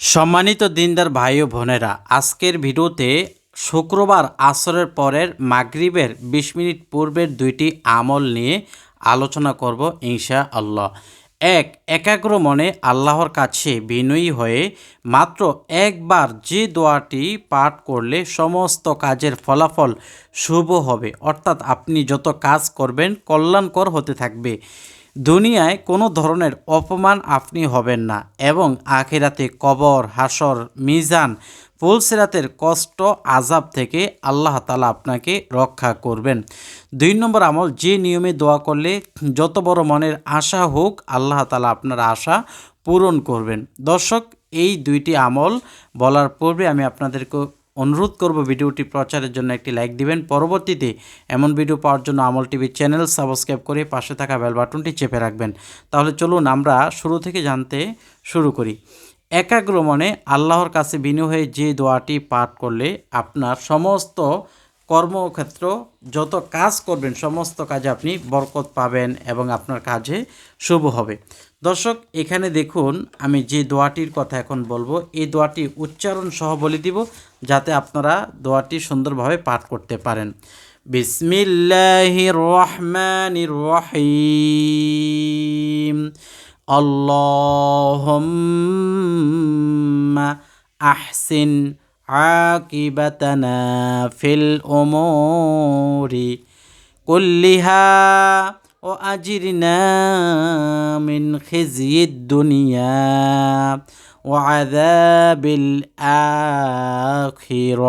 সম্মানিত দিনদার ভাই ও বোনেরা, আজকের ভিডিওতে শুক্রবার আসরের পরের মাগরিবের বিশ মিনিট পূর্বের দুইটি আমল নিয়ে আলোচনা করব ইনশা আল্লাহ এক, একাগ্র মনে আল্লাহর কাছে বিনয়ী হয়ে মাত্র একবার যে দোয়াটি পাঠ করলে সমস্ত কাজের ফলাফল শুভ হবে। অর্থাৎ আপনি যত কাজ করবেন কল্যাণকর হতে থাকবে। দুনিয়ায় কোনো ধরনের অপমান আপনি হবেন না এবং আখিরাতে কবর, হাসর, মিজান, ফুলসেরাতের কষ্ট আজাব থেকে আল্লাহ তালা আপনাকে রক্ষা করবেন। দুই নম্বর আমল, যে নিয়মে দোয়া করলে যত বড় মনের আশা হোক, আল্লাহ তালা আপনার আশা পূরণ করবেন। দর্শক, এই দুইটি আমল বলার পূর্বে আমি আপনাদেরকে অনুরোধ করব ভিডিওটি প্রচারের জন্য একটি লাইক দিবেন। পরবর্তীতে এমন ভিডিও পাওয়ার জন্য আমল টিভি চ্যানেল সাবস্ক্রাইব করে পাশে থাকা বেল বাটনটি চেপে রাখবেন। তাহলে চলুন আমরা শুরু থেকে জানতে শুরু করি। একাগ্র মনে আল্লাহর কাছে বিনয় হয়ে যে দোয়াটি পাঠ করলে আপনার সমস্ত কর্মক্ষেত্র, যত কাজ করবেন, সমস্ত কাজে আপনি বরকত পাবেন এবং আপনার কাজে শুভ হবে। দর্শক এখানে দেখুন আমি যে দোয়াটির কথা এখন বলবো এই দোয়াটি উচ্চারণ সহ বলে দিব যাতে আপনারা দোয়াটি সুন্দরভাবে পাঠ করতে পারেন বিসমিল্লাহির রহমানির রহিম আল্লাহুম্মা আহসিন عاقبتنا في الأمور كلها ও আজিরিনা মিন খেজিদ দুনিয়া ও আদাবিল আখির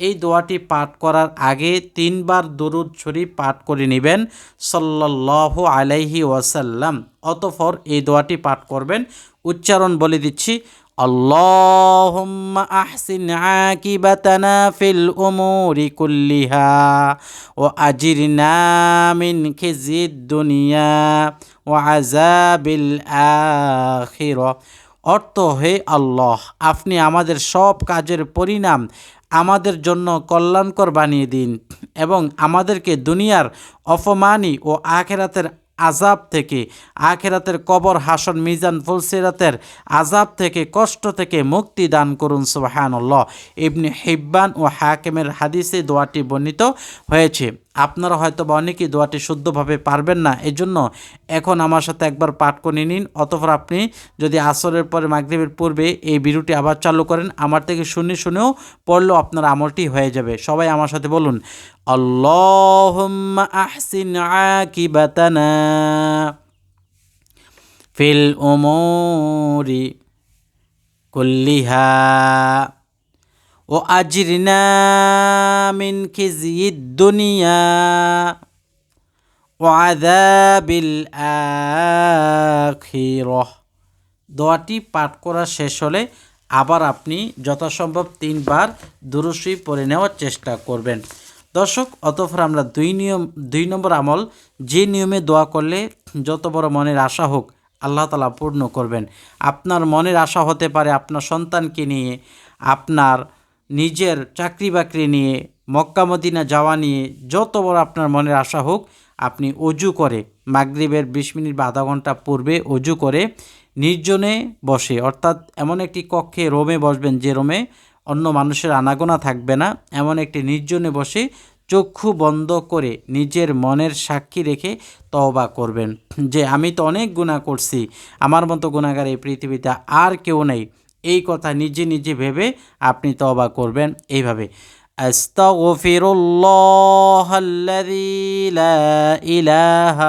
এই দোয়াটি পাঠ করার আগে তিনবার দরুদ শরীফ পাঠ করে নেবেন সাল্লাহ আলাইহি ওয়াসাল্লাম। অতঃপর এই দোয়াটি পাঠ করবেন। উচ্চারণ বলে দিচ্ছি اللهم أحسن عاقبتنا في الأمور كلها وأجرنا من خزي الدنيا وعذاب الآخرة অর্থ হে আল্লাহ আপনি আমাদের সব কাজের পরিণাম আমাদের জন্য কল্যাণকর বানিয়ে দিন এবং আমাদেরকে দুনিয়ার অপমানি ও আখেরাতের আজাব থেকে, আখেরাতের কবর হাসন মিজান ফুলসিরাতের আজাব থেকে, কষ্ট থেকে মুক্তি দান করুন, সুবাহানুল্লাহ। ইবনি হিব্বান ও হাকিমের হাদিসে দোয়াটি বর্ণিত হয়েছে। আপনারা হয়তো বা অনেকেই দোয়াটি শুদ্ধভাবে পারবেন না। এজন্য এখন আমার সাথে একবার পাঠ করে নিন। অতপর আপনি যদি আসরের পরে মাগরীবের পূর্বে এই বিরুটি আবার চালু করেন, আমার থেকে শুনে শুনেও পড়লেও আপনার আমলটি হয়ে যাবে। সবাই আমার সাথে বলুন আকিবাতানা ফিল উমুরি কুল্লিহা। ও আজরিনা দুনিয়া ও আদাবিল দোয়াটি পাঠ করা শেষ হলে আবার আপনি যথাসম্ভব তিনবার দুরুসি পড়ে নেওয়ার চেষ্টা করবেন। দর্শক, অতঃপর আমরা দুই নিয়ম দুই নম্বর আমল, যে নিয়মে দোয়া করলে যত বড় মনের আশা হোক, আল্লাহ তালা পূর্ণ করবেন। আপনার মনের আশা হতে পারে আপনার সন্তানকে নিয়ে, আপনার নিজের চাকরি বাকরি নিয়ে, মক্কা মদিনা যাওয়া নিয়ে যত বড় আপনার মনের আশা হোক, আপনি অজু করে, মাগরিবের বিশ মিনিট বা আধা ঘণ্টা পূর্বে অজু করে নির্জনে বসে, অর্থাৎ এমন একটি কক্ষে, রোমে বসবেন যে রোমে অন্য মানুষের আনাগোনা থাকবে না, এমন একটি নির্জনে বসে চক্ষু বন্ধ করে নিজের মনের সাক্ষী রেখে তওবা করবেন। যে আমি তো অনেক গুণা করছি, আমার মতো গুণাগার এই পৃথিবীতে আর কেউ নেই। এই কথা নিজে নিজে ভেবে আপনি তওবা করবেন এইভাবে أستغفر الله الذي لا إله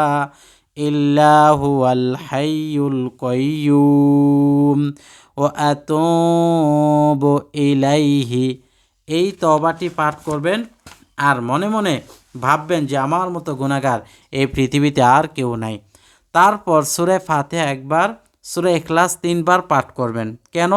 إلا هو الحي القيوم وأتوب إليه এই তবাটি পাঠ করবেন আর মনে মনে ভাববেন যে আমার মতো গুণাগার এই পৃথিবীতে আর কেউ নাই তারপর সুরে ফাতে একবার সুরে এখলাস তিনবার পাঠ করবেন। কেন?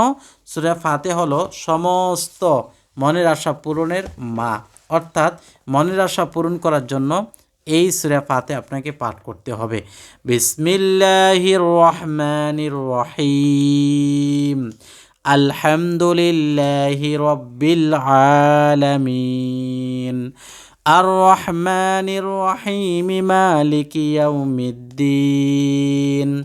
সুরে ফাতে হলো সমস্ত মনের আশা পূরণের মা। অর্থাৎ মনের আশা পূরণ করার জন্য এই সুরে ফাতে আপনাকে পাঠ করতে হবে। বিসমিল্লাহির রহমানির রহিম। আলহামদুলিল্লাহি রব্বিল আলামিন। আর রহমানির রহিম মালিক ইয়াউমিদ্দিন।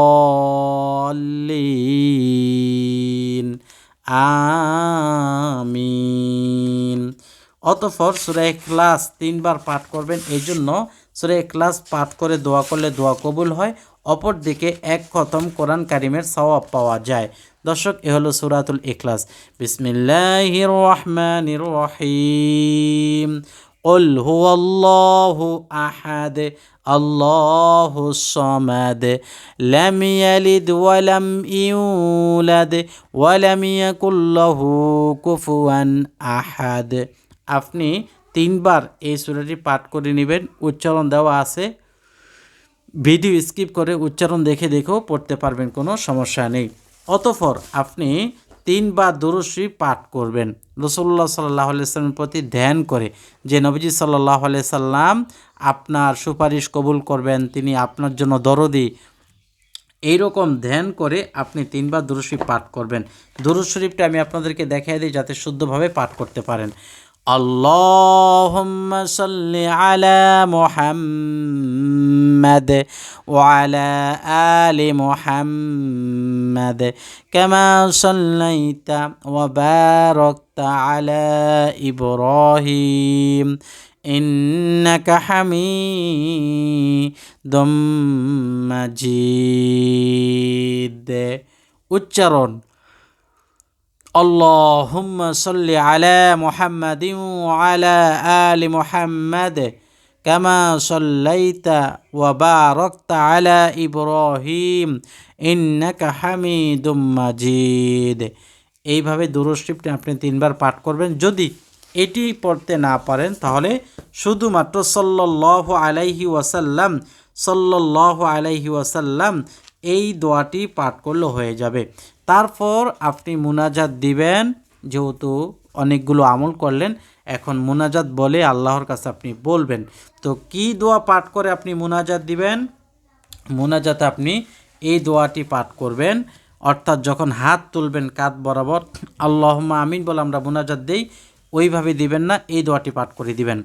অতঃপর সুরে ক্লাস তিনবার পাঠ করবেন এই জন্য সুরে ক্লাস পাঠ করে দোয়া করলে দোয়া কবুল হয় অপরদিকে এক খতম কোরআন কারিমের সওয়াব পাওয়া যায় দর্শক এ হলো সুরাতুল ইখলাস বিসমিল্লাহির রহমানির রহিম قل هو الله أحد الله الصمد لم يلد ولم يولد ولم يكن له كفوا أحد আপনি তিনবার এই সূরাটি পাঠ করে নেবেন, উচ্চারণ দেওয়া আছে। ভিডিও স্কিপ করে উচ্চারণ দেখে দেখেও পড়তে পারবেন, কোনো সমস্যা নেই। অতঃপর আপনি তিনবার দুরুশ্রী পাঠ করবেন। রসুল্লাহ সাল্লাহ সাল্লামের প্রতি ধ্যান করে যে নবীজি সাল্লাহ সাল্লাম আপনার সুপারিশ কবুল করবেন, তিনি আপনার জন্য দরদি এইরকম ধ্যান করে আপনি তিনবার দুরুশরীফ পাঠ করবেন। দুরুদ শরীফটা আমি আপনাদেরকে দেখাই দিই যাতে শুদ্ধভাবে পাঠ করতে পারেন। اللهم صل على محمد وعلى آل محمد كما صليت وباركت على إبراهيم إنك حميد مجيد উচ্চারণ اللهم صل على محمد وعلى آل محمد كما صليت وباركت على إبراهيم إنك حميد مجيد এইভাবে দুরুশরীফটি আপনি তিনবার পাঠ করবেন যদি এটি পড়তে না পারেন তাহলে শুধুমাত্র সল্লাহ আলাইহি ওয়াসাল্লাম সল্লাহ আলাইহি ওয়াসাল্লাম এই দোয়াটি পাঠ করলে হয়ে যাবে। তারপর আপনি মুনাজাত দিবেন, যেহেতু অনেকগুলো আমল করলেন, এখন মুনাজাত বলে আল্লাহর কাছে আপনি বলবেন। তো কি দোয়া পাঠ করে আপনি মুনাজাত দিবেন? মুনাজাতে আপনি এই দোয়াটি পাঠ করবেন, অর্থাৎ যখন হাত তুলবেন কাত বরাবর আল্লাহ আমিন বলে আমরা মুনাজাত দেই ওইভাবে দিবেন না এই দোয়াটি পাঠ করে দিবেন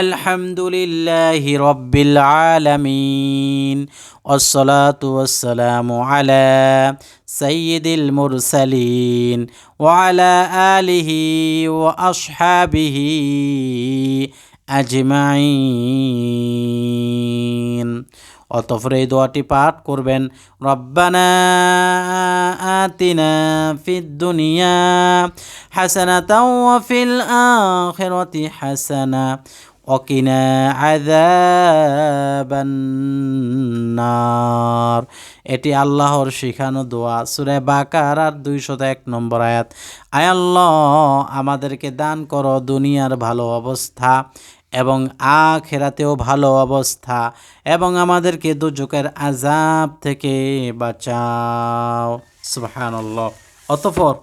আলহামদুলিল্লাহ রব্বিল আলামিন والصلاة والسلام على سيد المرسلين وعلى آله وأصحابه أجمعين অতঃপর এই দোয়াটি পাঠ করবেন। রব্বানা আতিনা ফিদ দুনিয়া হাসানা তাও ফিল আখিরাতি হাসানা অকিনা আযাবান্নার এটি আল্লাহর শিখানো দোয়া। সুরে বাকার আর দুইশত এক নম্বর আয়াত। আয়াল্লাহ আমাদেরকে দান করো দুনিয়ার ভালো অবস্থা। এবং আখেরাতেও ভালো অবস্থা এবং আমাদেরকে দুজকের আজাব থেকে বাঁচাও। সুবহানাল্লাহ। অতঃপর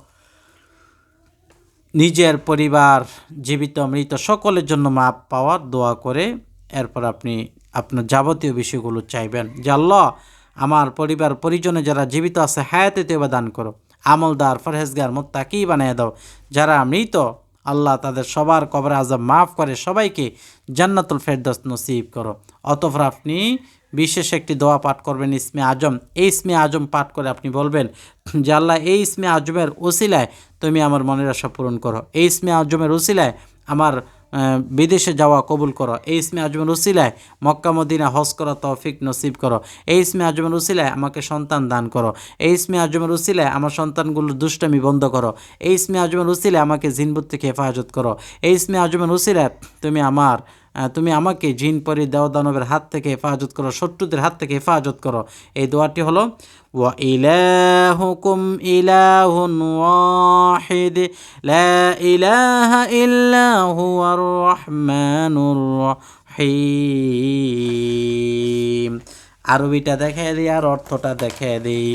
নিজের পরিবার, জীবিত, মৃত সকলের জন্য মাপ পাওয়ার দোয়া করে এরপর আপনি আপনার যাবতীয় বিষয়গুলো চাইবেন যে, আল্লাহ, আমার পরিবার, পরিজনে যারা জীবিত আছে, হায়াতে তেবা দান করো। আমলদার ফরহেজগার মোত্তাকি বানিয়ে দাও। যারা মৃত আল্লাহ তাদের সবার কবর আজব মাফ করে সবাইকে জান্নাতুল ফেরদস নসিব করো। অতফর আপনি বিশেষ একটি দোয়া পাঠ করবেন ইসমে আজম। এই ইসমে আজম পাঠ করে আপনি বলবেন, যে আল্লাহ, এই ইসমে আজমের ওসিলায় তুমি আমার মনের আশা পূরণ করো। এই ইসমে আজমের ওসিলায় আমার বিদেশে যাওয়া কবুল করো। এই ইসমে আজমের উসিলায় মক্কা, মদিনা হজ করা তৌফিক নসিব করো। এই ইসমে আজমের উসিলায় আমাকে সন্তান দান করো। এই ইসমে আজমের উসিলায় আমার সন্তানগুলোর দুষ্টামি বন্ধ করো। এই ইসমে আজমের উসিলায় আমাকে জিনবুত থেকে হেফাজত করো। এই ইসমে আজমের উসিলায় তুমি আমার তুমি আমাকে জিন পরি দেওয়া দানবের হাত থেকে হেফাজত করো, শত্রুদের হাত থেকে হেফাজত করো। এই দোয়াটি হলো ইলাহুকুম ইলাহুন ওয়াহিদ লা ইলাহা ইল্লা হুয়ার রহমানুর রহিম আরবিটা দেখে দিই আর অর্থটা দেখে দিই।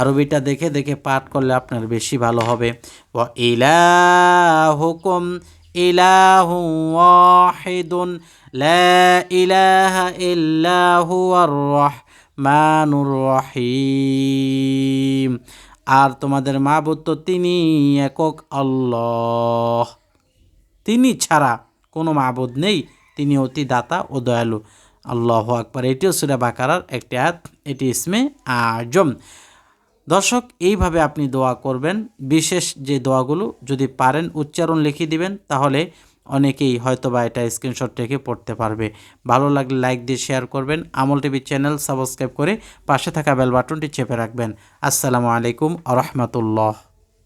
আরবিটা দেখে দেখে পাঠ করলে আপনার বেশি ভালো হবে। ওয়া ইলাহুকুম ইলাহু ওয়াহিদুন লা ইলাহা ইল্লা হুয়ার রহমানুর রহিম। আর তোমাদের মাবুদ তো তিনি একক আল্লাহ। তিনি ছাড়া কোনো মাবুদ নেই, তিনি অতি দাতা ও দয়ালু। আল্লাহ আকবর। এটিও সুরা বাকারার একটি আয়াত, এটি ইসমে আজম। দর্শক, এইভাবে আপনি দোয়া করবেন। বিশেষ যে দোয়াগুলো যদি পারেন, উচ্চারণ লিখে দিবেন, তাহলে অনেকেই হয়তো বা এটা স্ক্রিনশট রেখে পড়তে পারবে। ভালো লাগলে লাইক দিয়ে শেয়ার করবেন। আমল টিভি চ্যানেল সাবস্ক্রাইব করে পাশে থাকা বেল বাটনটি চেপে রাখবেন। আসসালামু আলাইকুম আ রহমতুল্লাহ।